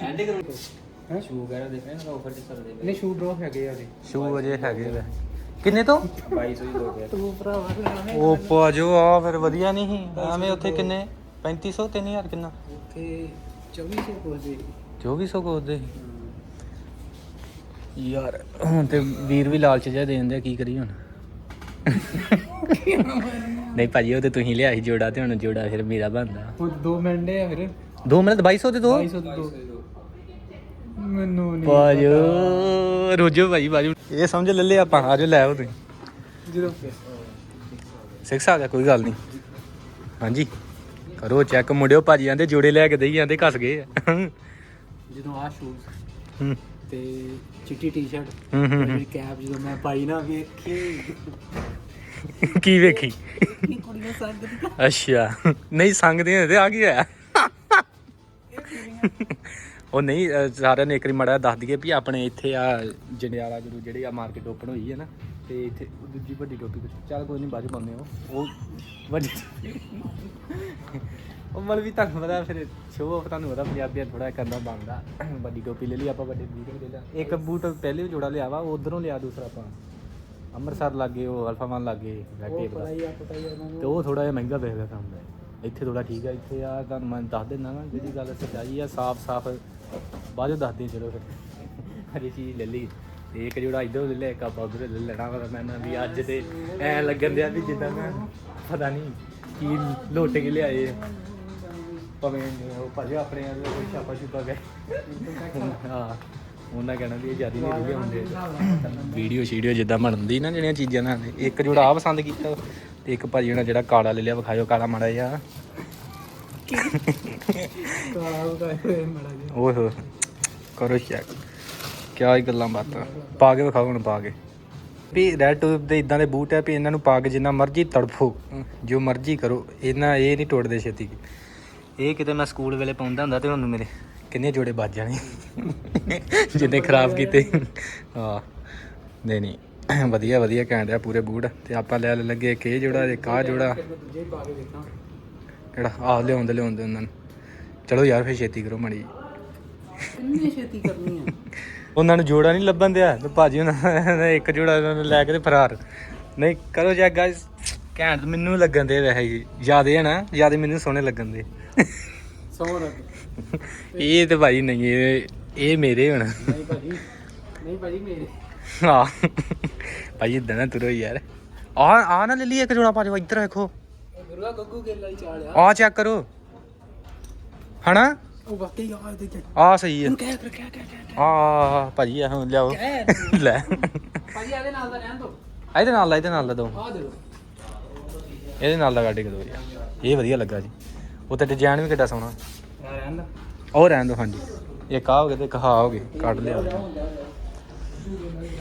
ਐਂਡੇ ਕਰੋ। ਸ਼ੂ ਵਗੈਰਾ ਦੇਖਣੇ ਨਾ ਆਫਰ ਤੇ ਚੱਲਦੇ ਨਹੀਂ ਸ਼ੂ ਡਰੋ ਹੈਗੇ ਆ ਜੀ ਸ਼ੂ ਅਜੇ ਹੈਗੇ ਵੇ ਕਿੰਨੇ ਤੋਂ? 2200 ਹੀ ਹੋ ਗਿਆ ਤੂੰ ਭਰਾਵਾ ਉਹ ਪਾਜੋ ਆ ਫਿਰ ਵਧੀਆ ਨਹੀਂ ਸੀ। ਐਵੇਂ ਉੱਥੇ ਕਿੰਨੇ? 3500 3000 ਕਿੰਨਾ? ਉੱਥੇ 2400 ਕੋਲ ਦੇ। 2400 ਕੋਦੇ ਯਾਰ ਹੁਣ ਤੇ ਵੀਰ ਵੀ ਲਾਲਚ ਜਿਹਾ ਦੇ ਦਿੰਦੇ ਆ ਕੀ ਕਰੀ ਹੁਣ? ਨਹੀਂ ਭਾਜੀ ਉਹ ਤੇ ਤੁਸੀਂ ਲਿਆ ਸੀ ਜੋੜਾ ਤੇ ਹੁਣ ਜੋੜਾ ਫਿਰ ਮੇਰਾ ਬਣਦਾ। ਉਹ 2 ਮਿੰਟ ਆ ਫਿਰ। 2 ਮਿੰਟ 2200 ਦੇ? ਦੋ 2200 ਦੇ ਦੋ। ਮੈਨੂੰ ਨਹੀਂ ਪਾਜੋ ਰੋਜੋ ਭਾਈ ਬਾਜੂ। ਇਹ ਸਮਝ ਲੈ ਲੈ ਆਪਾਂ ਆਜੋ ਲੈ ਆਓ ਤੁਸੀਂ। ਜਦੋਂ ਸਿਕਸ ਆ ਗਿਆ ਕੋਈ ਗੱਲ ਨਹੀਂ। ਹਾਂਜੀ। ਕਰੋ ਚੈੱਕ ਮੁੰਡਿਓ ਭਾਜੀ ਆਂਦੇ ਜੋੜੇ ਲੈ ਕੇ ਦੇਈ ਜਾਂਦੇ ਘਸ ਗਏ ਆ। ਜਦੋਂ ਆ ਸ਼ੂਜ਼ ਹੂੰ। ਤੇ ਚਿੱਟੀ ਟੀ-ਸ਼ਰਟ ਹੂੰ, ਹੂੰ, ਹੂੰ। ਮੇਰੀ ਕੈਪ ਜਦੋਂ ਮੈਂ ਪਾਈ ਨਾ ਵੇਖੀ। ਕੀ ਵੇਖੀ? ਇਹ ਕੁੜੀਆਂ ਸੰਗਦੀ ਅੱਛਾ। ਨਹੀਂ ਸੰਗਦੇ ਹੁੰਦੇ ਆ ਕੀ ਹੋਇਆ? ਉਹ ਨਹੀਂ ਸਾਰਿਆਂ ਨੇ ਇੱਕ ਵਾਰੀ ਮੜਾ ਦੱਸ ਦਈਏ ਵੀ ਆਪਣੇ ਇੱਥੇ ਆ ਜੰਡਿਆਲਾ ਗੁਰੂ ਜਿਹੜੇ ਆ ਮਾਰਕੀਟ ਓਪਨ ਹੋਈ ਹੈ ਨਾ ਤੇ ਇੱਥੇ ਉਹ ਦੂਜੀ ਵੱਡੀ ਟੋਪੀ ਕੁਛ ਚੱਲ ਕੋਈ ਨਹੀਂ ਬਾਅਦ ਚ ਪਾਉਂਦੇ ਆ ਉਹ। ਉਹ ਵੱਡੀ ਉਹ ਮਲ ਵੀ ਤੁਹਾਨੂੰ ਪਤਾ ਫਿਰ ਸ਼ੋਅ ਆਫ ਤੁਹਾਨੂੰ ਪਤਾ ਪੰਜਾਬੀਆਂ ਥੋੜਾ ਕਰਨਾ ਬਣਦਾ। ਵੱਡੀ ਟੋਪੀ ਲੈ ਲਈ ਆਪਾਂ ਵੱਡੇ ਬੂਟ ਵੀ ਲੈ। ਲਿਆ ਇੱਕ ਬੂਟ ਪਹਿਲੇ ਵੀ ਜੋੜਾ ਲਿਆ ਵਾ ਉਧਰੋਂ ਲਿਆ ਦੂਸਰਾ ਆਪਾਂ। ਅੰਮ੍ਰਿਤਸਰ ਲੱਗੇ ਉਹ ਅਲਫਾ ਮਨ ਲੱਗੇ ਆ ਆ ਉਹਨਾਂ ਤੇ ਉਹ ਥੋੜਾ ਜਿਹਾ ਮਹਿੰਗਾ ਪੈਗਾ ਕੰਮ ਦਾ ਇੱਥੇ ਥੋੜਾ ਠੀਕ ਆ ਇੱਥੇ ਆ ਤੁਹਾਨੂੰ ਮੈਂ ਦੱਸ ਦਿੰਦਾ ਨਾ ਜਿਹੜੀ ਗੱਲ ਸੱਚਾਈ ਆ ਸਾਫ਼ ਸਾਫ਼ ਬਾਅਦ ਚੋਂ ਦੱਸਦੇ ਚਲੋ ਫਿਰ। ਹਰੀ ਚੀਜ਼ ਲੈ ਲਈ ਤੇ ਇੱਕ ਜਿਹੜਾ ਇੱਧਰੋਂ ਲੈ ਲਿਆ ਇੱਕ ਆਪਾਂ ਉੱਧਰੋਂ ਲੈ ਲੈਣਾ ਵਾ। ਮੈਂ ਨਾ ਵੀ ਅੱਜ ਤੇ ਐ ਲੱਗਣ ਦਿਆ ਵੀ ਜਿੱਦਾਂ ਮੈਂ ਪਤਾ ਨਹੀਂ ਕੀ ਲੋਟ ਕੇ ਲਿਆਏ। ਆ। ਭਾਵੇਂ ਉਹ ਭਾਜੀ ਆਪਣੇ ਵਾਲੇ ਕੋਈ ਛਾਪਾ ਛੁਪਾ ਗਏ ਹਾਂ ਉਹਨਾਂ ਕਹਿਣਾ ਵੀ ਇਹ ਜ਼ਿਆਦਾ ਨਹੀਂ ਵਧੀਆ ਹੁੰਦੇ। ਵੀਡੀਓ ਸ਼ੀਡੀਓ ਜਿੱਦਾਂ ਬਣਦੀ ਨਾ ਜਿਹੜੀਆਂ ਚੀਜ਼ਾਂ ਨਾਲ ਇੱਕ ਜੋੜਾ ਆ ਪਸੰਦ ਕੀਤਾ ਤੇ ਇੱਕ ਭਾਜੀ ਉਹਨਾਂ ਜਿਹੜਾ ਕਾਲਾ ਲੈ ਲਿਆ ਵਿਖਾਇਓ ਕਾਲਾ ਮਾੜਾ ਜਿਹਾ। ਓਏ ਹੋਏ ਕਰੋ ਚੈੱਕ ਕਿਆ ਹੀ ਗੱਲਾਂ ਬਾਤਾਂ। ਪਾ ਕੇ ਵਿਖਾਓ ਹੁਣ ਪਾ ਕੇ। ਵੀ ਰੈਡ ਟੂਬ ਦੇ ਇਦਾਂ ਦੇ ਬੂਟ ਆ ਵੀ ਇਹਨਾਂ ਨੂੰ ਪਾ ਕੇ ਜਿੰਨਾ ਮਰਜ਼ੀ ਤੜਫੋ। ਜੋ ਮਰਜ਼ੀ ਕਰੋ ਇਹਨਾਂ ਇਹ ਨਹੀਂ ਟੁੱਟਦੇ ਛੇਤੀ। ਇਹ ਕਿਤੇ ਮੈਂ ਸਕੂਲ ਵੇਲੇ ਪਾਉਂਦਾ ਹੁੰਦਾ ਤੇ ਹੁਣ ਮੇਰੇ ਕਿੰਨੇ ਜੋੜੇ ਵੱਜ ਜਾਣੇ। ਜਿੰਨੇ ਖਰਾਬ ਕੀਤੇ। ਹਾਂ ਨਹੀਂ ਨਹੀਂ। ਵਧੀਆ ਵਧੀਆ ਕਹਿਣ ਡਿਆ ਪੂਰੇ ਬੂਟ। ਤੇ ਆਪਾਂ ਲੈ ਲੱਗੇ ਇੱਕ ਇਹ ਜੋੜਾ ਇੱਕ ਆਹ ਜੋੜਾ। ਹੀ ਪਾ ਕਿਹੜਾ? ਆਹ ਲਿਆਉਂਦੇ ਲਿਆਉਂਦੇ ਉਹਨਾਂ ਨੂੰ। ਚਲੋ ਯਾਰ ਫੇਰ ਛੇਤੀ ਕਰੋ ਮੜੀ ਇੰਨੀ ਛੇਤੀ ਕਰਨੀ ਆ? ਉਹਨਾਂ ਨੂੰ ਜੋੜਾ ਨਹੀਂ ਲੱਭਣ ਦਿਆ। ਤੇ ਭਾਜੀ ਉਹਨਾਂ ਨੇ ਇੱਕ ਜੋੜਾ ਉਹਨਾਂ ਨੂੰ ਲੈ ਕੇ ਤੇ ਫਰਾਰ। ਨਹੀਂ ਕਰੋ ਜਾ ਗਾਇਸ ਘੈਂਟ ਮੈਨੂੰ ਲੱਗਣ ਦੇ ਵੈਸੇ ਜਿਆਦੇ ਹੈ ਨਾ ਜਿਆਦੇ ਮੈਨੂੰ ਸੋਹਣੇ ਲੱਗਣ ਦੇ। ਸੌ ਰੱਖ ਇਹ ਤੇ ਭਾਜੀ ਨਹੀਂ ਇਹ ਇਹ ਮੇਰੇ ਹੁਣ। ਨਹੀਂ ਭਾਜੀ ਨਹੀਂ ਭਾਜੀ ਮੇਰੇ। ਆ ਭਾਜੀ ਇਦਾਂ ਨਾ ਤੁਰੋ ਯਾਰ। ਆ ਆ ਨਾ ਲੈ ਲਈ ਇੱਕ ਜੋੜਾ ਭਾਜੀ ਇੱਧਰ ਵੇਖੋ ਗੱਗੂ ਗਿੱਲ ਆ। ਚੈੱਕ ਕਰੋ। ਹਨਾ? ਉਹ ਵਾਕਈ ਆ ਇਹਦੇ ਚ। ਆ ਸਹੀ ਹੈ ਕਹਿ ਕਰ ਕਹਿ ਕਹਿ ਕਹਿ ਆ ਭਾਜੀ ਆ ਹੁਣ ਲਿਆਓ। ਲੈ। ਭਾਜੀ ਇਹਦੇ ਨਾਲ ਦਾ ਰਹਿਣ ਦੋ। ਇਹਦੇ ਨਾਲ ਦਾ ਇਹਦੇ ਨਾਲ ਦਾ ਦੋ। ਆ ਦੇ ਦੋ। ਇਹਦੇ ਨਾਲ ਦਾ ਕੱਢ ਕੇ ਦੋ ਯਾਰ। ਇਹ ਵਧੀਆ ਲੱਗਾ ਜੀ। ਉਹ ਤੇ ਡਿਜ਼ਾਈਨ ਵੀ ਕਿੱਡਾ ਸੋਹਣਾ। ਰਹਿਣ ਦਾ। ਉਹ ਰਹਿਣ ਦੋ ਹਾਂਜੀ। ਇੱਕ ਆ ਹੋ ਗਿਆ ਤੇ ਇੱਕ ਹੋ ਕੱਢ ਲਿਆ।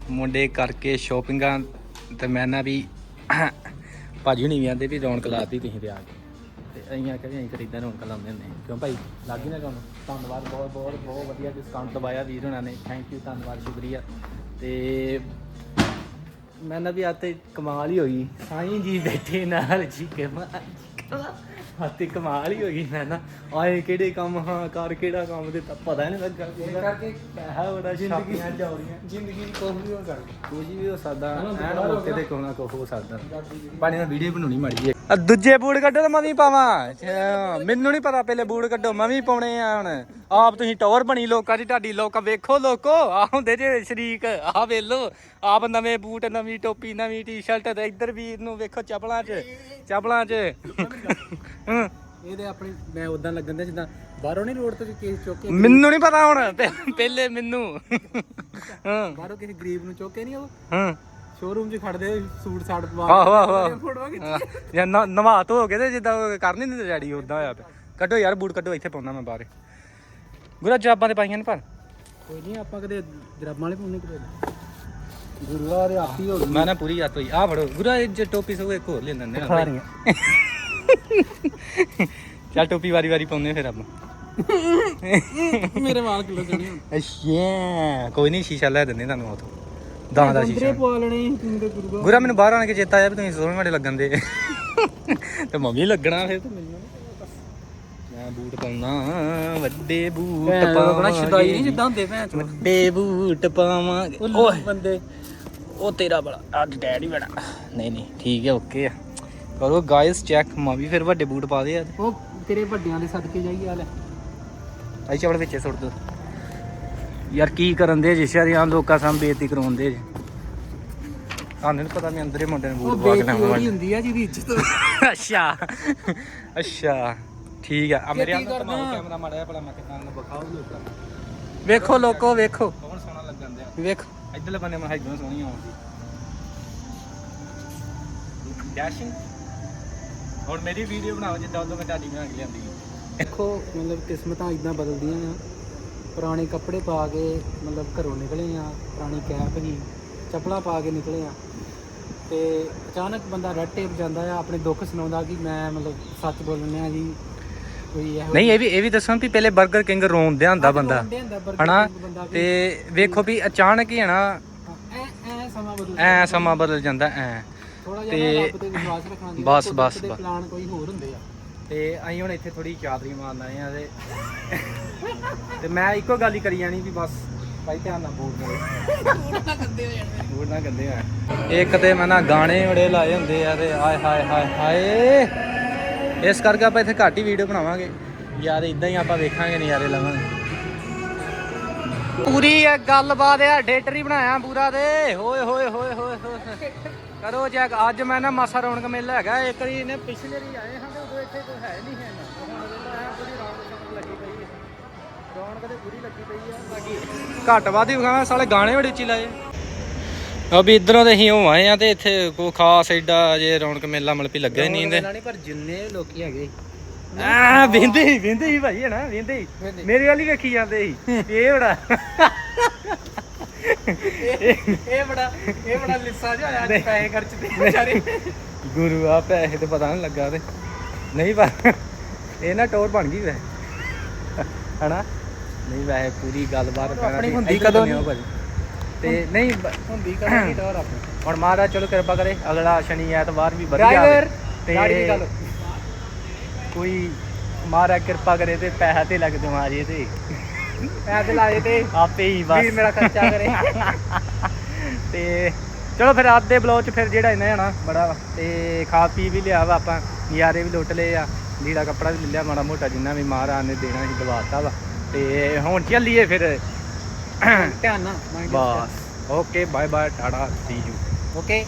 ਮੁੰਡੇ ਕਰਕੇ ਸ਼ੋਪਿੰਗਾਂ ਤੇ ਮੈਂ ਨਾ ਵੀ ਭਾਜੀ ਹੁਣੀ ਵੀ ਆਂਦੇ ਵੀ ਰੌਣਕ ਲਾਤੀ ਤੁਸੀਂ ਤੇ ਆ ਕੇ ਤੇ ਅਸੀਂ ਆਖਿਆ ਵੀ ਅਸੀਂ ਖਰੀਦਾਂ ਰੌਣਕ ਲਾਉਂਦੇ ਹੁੰਦੇ ਹਾਂ। ਕਿਉਂ ਭਾਈ? ਲੱਗ ਹੀ ਨਾ ਤੁਹਾਨੂੰ ਧੰਨਵਾਦ ਬਹੁਤ ਬਹੁਤ ਬਹੁਤ ਵਧੀਆ ਡਿਸਕਾਊਂਟ ਦਵਾਇਆ ਵੀਰ ਹੁਣਾਂ ਨੇ। ਥੈਂਕ ਯੂ ਧੰਨਵਾਦ, ਸ਼ੁਕਰੀਆ। ਤੇ ਮੈਂ ਨਾ ਵੀ ਆ ਤੇ ਕਮਾਲ ਹੀ ਹੋਈ। ਸਾਈਂ ਜੀ ਬੈਠੇ ਨਾਲ ਜੀ ਕਮਾਲ। ਹਾਤੇ ਕਮਾਲ ਹੀ ਹੋ ਗਈ ਮੈਂ ਨਾ। ਆਏ ਕਿਹੜੇ ਕੰਮ ਹਾਂ ਕਰ ਕਿਹੜਾ ਕੰਮ ਤੇ ਤਾਂ ਪਤਾ ਨਹੀਂ ਲੱਗਾ। ਇਹ ਕਰਕੇ ਪੈਸਾ ਬੜਾ ਜ਼ਿੰਦਗੀ ਜਾ ਜ਼ਿੰਦਗੀ ਕੁਝ ਵੀ ਹੋ ਸਕਦਾ। ਕੁਝ ਵੀ ਹੋ ਸਕਦਾ। ਐਨ ਮੌਕੇ ਹੋ ਤੇ ਕੋਈ ਨਾ ਕੋਈ ਹੋ ਸਕਦਾ। ਪਾਣੀ ਨਾਲ ਵੀਡੀਓ ਬਣਾਉਣੀ ਮਾੜੀ ਜੀ ਦੂਜੇ ਬੂਟ ਕੱਢੋ ਤਾਂ ਮੈਂ ਵੀ ਪਾਵਾਂ। ਮੈਨੂੰ ਨਹੀਂ ਪਤਾ ਪਹਿਲੇ ਬੂਟ ਕੱਢੋ ਮੈਂ ਵੀ ਪਾਉਣੇ ਆ ਹੁਣ। ਆਪ ਤੁਸੀਂ ਟੌਰ ਬਣੀ ਲੋਕਾਂ ਦੀ ਤੁਹਾਡੀ ਲੋਕਾਂ ਵੇਖੋ ਲੋਕੋ ਆ ਹੁੰਦੇ ਜੇ ਸ਼ਰੀਕ ਆ ਵੇਲੋ ਆਪ ਨਵੇਂ ਬੂਟ ਨਵੀਂ ਟੋਪੀ ਨਵੀਂ ਟੀ-ਸ਼ਰਟ ਤੇ ਇੱਧਰ ਵੀਰ ਨੂੰ ਵੇਖੋ ਚਪਲਾਂ 'ਚ ਚਪਲਾਂ 'ਚ। ਇਹਦੇ ਆਪਣੀ ਮੈਂ ਉਦਾਂ ਲੱਗਣ ਦੇ ਜਿੱਦਾਂ ਬਾਹਰੋਂ ਨਹੀਂ ਰੋਡ ਤੋਂ ਕੇਸ ਚੁੱਕ ਕੇ ਮੈਨੂੰ ਨਹੀਂ ਪਤਾ ਹੁਣ ਪਹਿ- ਪਹਿਲੇ ਮੈਨੂੰ। ਹਾਂ। ਬਾਹਰੋਂ ਕਿਸੇ ਗਰੀਬ ਨੂੰ ਚੁੱਕ ਕੇ ਨਹੀਂ ਉਹ? ਹਾਂ। ਸ਼ੋਰੂਮ 'ਚ ਖੜਦੇ ਸੂਟ ਸਾਟ ਪਵਾ ਆਹੋ ਆਹੋ। ਫੋਟੋਆਂ ਖਿੱਚ। ਜਾਂ ਨਵਾ ਧੋ ਕੇ ਤੇ ਜਿੱਦਾਂ ਉਹ ਕਰ ਨਹੀਂ ਦਿੰਦੇ ਡੈਡੀ ਉਦਾਂ ਹੋਇਆ ਕੱਢੋ ਯਾਰ ਬੂਟ ਕੱਢੋ ਇੱਥੇ ਪਾਉਣਾ ਮੈਂ ਬਾਹਰ। ਗੁਰਾ ਜਰਾਬਾਂ ਤੇ ਪਾਈਆਂ ਨੇ ਪਰ ਕੋਈ ਨਹੀਂ ਆਪਾਂ ਕਦੇ ਜਰਾਬਾਂ ਵਾਲੇ ਪਾਉਣੇ ਕਿਤੇ। ਗੁਰੂਆ ਦੇ ਆਪੀ ਹੋ ਮੈਂ ਨਾ ਪੂਰੀ ਹੋਈ। ਆ ਫੜੋ। ਗੁਰਾ ਇਹ ਜੇ ਟੋਪੀ ਸੋ ਇੱਕ ਹੋਰ ਲੈ ਲੈਂਦੇ ਆ ਖਾ ਰਹੀਆਂ। ਚੱਲ ਟੋਪੀ ਵਾਰੀ ਵਾਰੀ ਪਾਉਂਦੇ ਫਿਰ ਆਪਾਂ। ਮੇਰੇ ਵਾਲ ਕਿਲੋ ਚੜੀ ਅੱਛਾ। ਕੋਈ ਨਹੀਂ ਸ਼ੀਸ਼ਾ ਲੈ ਦਿੰਦੇ ਤੁਹਾਨੂੰ ਉਹ ਤੋਂ ਦਾਂ ਦਾ ਸ਼ੀਸ਼ਾ। ਪਵਾ ਲੈਣੇ ਤੂੰ ਤੇ ਗੁਰੂਆ ਗੁਰਾ ਮੈਨੂੰ ਬਾਹਰ ਆਣ ਕੇ ਚੇਤਾ ਆਇਆ ਵੀ ਤੁਸੀਂ ਸੋਹਣੇ ਵਾਲੇ ਲੱਗਣ ਦੇ। ਤੇ ਮੰਮੀ ਲੱਗਣਾ ਫਿਰ। ਤੇ ਮੈਨੂੰ ਮੈਂ ਬੂਟ ਪਾਉਣਾ ਵੱਡੇ ਬੂਟ ਬੜਾ ਸ਼ਦਾਈ ਨਹੀਂ ਜਿੱਦਾਂ ਹੁੰਦੇ ਭੈਣ ਚੋਦ। ਵੱਡੇ ਬੂਟ ਪਾਵਾਂਗੇ। ਉਹ ਬੰਦੇ। ਉਹ ਤੇਰਾ ਬੜਾ ਅੱਜ ਡੈਡੀ ਬੜਾ। ਨਹੀਂ ਨਹੀਂ ਠੀਕ ਹੈ ਓਕੇ ਆ। ਕਰੋ ਗਾਇਸ ਚੈੱਕ ਮੈਂ ਵੀ ਫਿਰ ਵੱਡੇ ਬੂਟ ਪਾ ਦੇ ਆ ਉਹ ਤੇਰੇ ਵੱਡਿਆਂ ਦੇ ਸਦਕੇ ਜਾਈ ਆ ਲੈ। ਆਈ ਚਵਲ ਵਿੱਚੇ ਸੁੱਟ ਦੋ। ਯਾਰ ਕੀ ਕਰਨ ਦੇ ਜਿਸ਼ਾ ਦੀਆਂ ਲੋਕਾਂ ਸਾਹਮਣੇ ਬੇਇੱਜ਼ਤੀ ਕਰਾਉਂਦੇ ਜੇ। ਤੁਹਾਨੂੰ ਨੀ ਪਤਾ ਮੈਂ ਅੰਦਰੇ ਮੁੰਡੇ ਨੂੰ ਉਹ ਬੂਟ ਪਾ ਕੇ ਲਾਵਾਂ ਉਹਦੀ ਹੁੰਦੀ ਆ ਜਿਹਦੀ ਇੱਜ਼ਤ। ਅੱਛਾ ਅੱਛਾ। ਠੀਕ ਆ। ਆ ਮੇਰੇ ਕੀ ਹੱਥ ਕਰਨਾ? ਨਾਲ ਕੈਮਰਾ ਮਾਰਿਆ ਭਲਾ ਮੈਂ ਕਿਦਾਂ ਨੂੰ ਵਿਖਾਓ ਲੋਕਾਂ ਨੂੰ। ਵੇਖੋ ਲੋਕੋ ਵੇਖੋ। ਕੌਣ ਸੋਹਣਾ ਲੱਗਣ ਦਿਆ? ਵੇਖ। ਇਧਰਲੇ ਬੰਨੇ ਮੈਂ ਹੈਗੀਆਂ ਸੋਹਣੀਆਂ ਆਉਂਦੀ ਡੈਸ਼ਿੰਗ ਹੁਣ ਮੇਰੀ ਵੀਡੀਓ ਬਣਾਓ ਜਿੱਦਾਂ ਉਦੋਂ ਮੈਂ ਤੁਹਾਡੀ ਬਣਾ ਕੇ ਲਿਆਂਦੀ ਦੇਖੋ ਮਤਲਬ ਕਿਸਮਤਾਂ ਇਦਾਂ ਬਦਲਦੀਆਂ ਆ। ਪੁਰਾਣੇ ਕੱਪੜੇ ਪਾ ਕੇ ਮਤਲਬ ਘਰੋਂ ਨਿਕਲੇ ਆ। ਪੁਰਾਣੀ ਕੈਪ ਹੀ ਚੱਪਲਾਂ ਪਾ ਕੇ ਨਿਕਲੇ ਆ। ਤੇ ਅਚਾਨਕ ਬੰਦਾ ਰੈਡ ਟੇਪ ਜਾਂਦਾ ਆ। ਆਪਣੇ ਦੁੱਖ ਸੁਣਾਉਂਦਾ ਕਿ ਮੈਂ ਮਤਲਬ ਸੱਚ ਬੋਲਣਾ ਜੀ। ਕੋਈ ਇਹੋ ਨਹੀਂ ਇਹ ਵੀ ਇਹ ਵੀ ਦੱਸਾਂ ਵੀ ਪਹਿਲੇ 버ਗਰ ਕਿੰਗ ਰੋਂਦਿਆ ਹੁੰਦਾ ਬੰਦਾ। ਹਨਾ। ਤੇ ਵੇਖੋ ਵੀ ਅਚਾਨਕ ਹੀ ਹਨਾ ਐ ਐ ਸਮਾਂ ਬਦਲ ਐ ਸਮਾਂ ਬਦਲ ਜਾਂਦਾ ਐ। ਥੋੜਾ ਤੇ ਜਿਹਾ ਰੱਬ ਤੇ ਵਿਸ਼ਵਾਸ ਰੱਖਣਾ ਚਾਹੀਦਾ ਬਸ, ਬਸ, ਕੁਦਰਤ ਦੇ ਬਸ। ਪਲਾਨ ਕੋਈ ਹੋਰ ਹੁੰਦੇ ਆ। ਤੇ ਅਸੀਂ ਹੁਣ ਇੱਥੇ ਥੋੜੀ ਚਾਦਰੀ ਮਾਰਨ ਆਏ ਆ ਤੇ ਤੇ ਮੈਂ ਇੱਕੋ ਗੱਲ ਹੀ ਕਰੀ ਜਾਣੀ ਵੀ ਬਸ ਭਾਈ ਧਿਆਨ ਨਾਲ ਬੋਲ ਬੋਲ ਨਾ ਗੰਦੇ ਆ ਇੱਕ ਤੇ ਮੈਂ ਨਾ ਗਾਣੇ ਬੜੇ ਲਾਏ ਹੁੰਦੇ ਆ ਤੇ ਆਏ ਹਾਏ ਹਾਏ ਹਾਏ। ਇਸ ਕਰਕੇ ਆਪਾਂ ਇੱਥੇ ਘੱਟ ਹੀ ਵੀਡੀਓ ਬਣਾਵਾਂਗੇ। ਯਾਰ ਇਦਾਂ ਹੀ ਆਪਾਂ ਵੇਖਾਂਗੇ ਨਜ਼ਾਰੇ ਲਵਾਂਗੇ। ਪੂਰੀ ਇਹ ਗੱਲਬਾਤ ਆ ਡੇਟਰ ਹੀ ਬਣਾਇਆ ਪੂਰਾ ਤੇ। ਹੋਏ ਹੋਏ ਹੋਏ ਹੋਏ ਕਰੋ ਚੈੱਕ ਅੱਜ ਮੈਂ ਨਾ ਮਾਸਾ ਰੌਣਕ ਮੇਲਾ ਹੈਗਾ। ਇੱਕ ਵਾਰੀ ਇਹਨੇ ਪਿਛਲੇ ਵਾਰੀ ਆਏ ਹਾਂ ਤੇ ਉਦੋਂ ਇੱਥੇ ਕੋਈ ਹੈ ਨਹੀਂ ਹੈ ਨਾ। ਰੌਣਕ ਤੇ ਪੂਰੀ ਲੱਗੀ ਪਈ ਆ। ਬਾਕੀ ਘੱਟ ਵਾਧੀ ਹੀ ਵਿਖਾਵਾਂ, ਸਾਲੇ ਗਾਣੇ ਬੜੇ ਉੱਚੀ ਲਾਏ। ਅਬੀ ਇਧਰੋਂ ਤੇ ਅਸੀਂ ਉਹ ਆਏ ਆ ਤੇ ਇੱਥੇ ਕੋਈ ਖਾਸ ਐਡਾ ਜੇ ਰੌਣਕ ਮੇਲਾ ਵੀ ਲੱਗਿਆ ਹੀ ਨਹੀਂ ਨਹੀਂ ਪਰ ਜਿੰਨੇ ਲੋਕੀ ਹੈਗੇ। ਆ ਵਿੰਦੇ ਹੀ ਵਿੰਦੇ ਹੀ ਭਾਈ ਹਨਾ ਵਿੰਦੇ ਹੀ। ਮੇਰੇ ਵਾਲੀ ਵੇਖੀ ਜਾਂਦੇ ਸੀ। ਇਹ ਬੜਾ ਇਹ ਬੜਾ ਇਹ ਬੜਾ ਲਿੱਸਾ ਜਿਹਾ ਹੋਇਆ ਅੱਜ ਪੈਸੇ ਖਰਚਦੇ ਵਿਚਾਰੇ। ਗੁਰੂ ਆ ਪੈਸੇ ਤੇ ਪਤਾ ਨਹੀਂ ਲੱਗਾ ਤੇ। ਨਹੀਂ ਪਰ ਇਹ ਨਾ ਟੋਰ ਬਣ ਗਈ ਵੈ ਹਨਾ? ਨਹੀਂ ਵੈਸੇ ਪੂਰੀ ਗੱਲਬਾਤ ਆਪਣੀ ਹੁੰਦੀ ਕਦੋਂ ਬੰਨਿਓ ਭਾਜੀ। ਤੇ ਨਹੀਂ ਹੁੰਦੀ ਕਰਾਂਗੀ ਟੌਰ ਆਪਣੀ। ਹੁਣ ਮਹਾਰਾਜ ਚਲੋ ਕਿਰਪਾ ਕਰੇ ਅਗਲਾ ਸ਼ਨੀ ਐਤਵਾਰ ਵੀ ਵਧੀਆ ਆਵੇ। ਡਰਾਈਵਰ ਗਾੜੀ ਦੀ ਗੱਲ। ਕੋਈ ਮਹਾਰਾਜ ਕਿਰਪਾ ਕਰੇ ਤੇ ਪੈਸਾ ਤੇ ਲੱਗ ਦਵਾ ਜੇ ਤੇ ਪੈਸੇ ਲਾਏ ਤੇ ਆਪੇ ਹੀ ਬਸ। ਵੀਰ ਮੇਰਾ ਖਰਚਾ ਕਰੇ। ਤੇ ਚਲੋ ਫਿਰ ਅੱਜ ਦੇ ਬਲੌਗ ਚ ਫਿਰ ਜਿਹੜਾ ਇਹਨਾਂ ਜਾਣਾ ਬੜਾ ਤੇ ਖਾ ਪੀ ਵੀ ਲਿਆ ਵਾ ਆਪਾਂ ਯਾਰੇ ਵੀ ਲੁੱਟ ਲਏ ਆ। ਲੀੜਾ ਕੱਪੜਾ ਵੀ ਲੈ ਲਿਆ ਮਾੜਾ ਮੋਟਾ ਜਿੰਨਾ ਵੀ ਮਹਾਰਾਜ ਨੇ ਦੇਣਾ ਸੀ ਦਵਾਤਾ ਵਾ। ਤੇ ਹੁਣ ਚੱਲੀਏ ਫਿਰ ਧਿਆਨ ਨਾਲ। ਬਸ। Okay bye bye tata see you okay.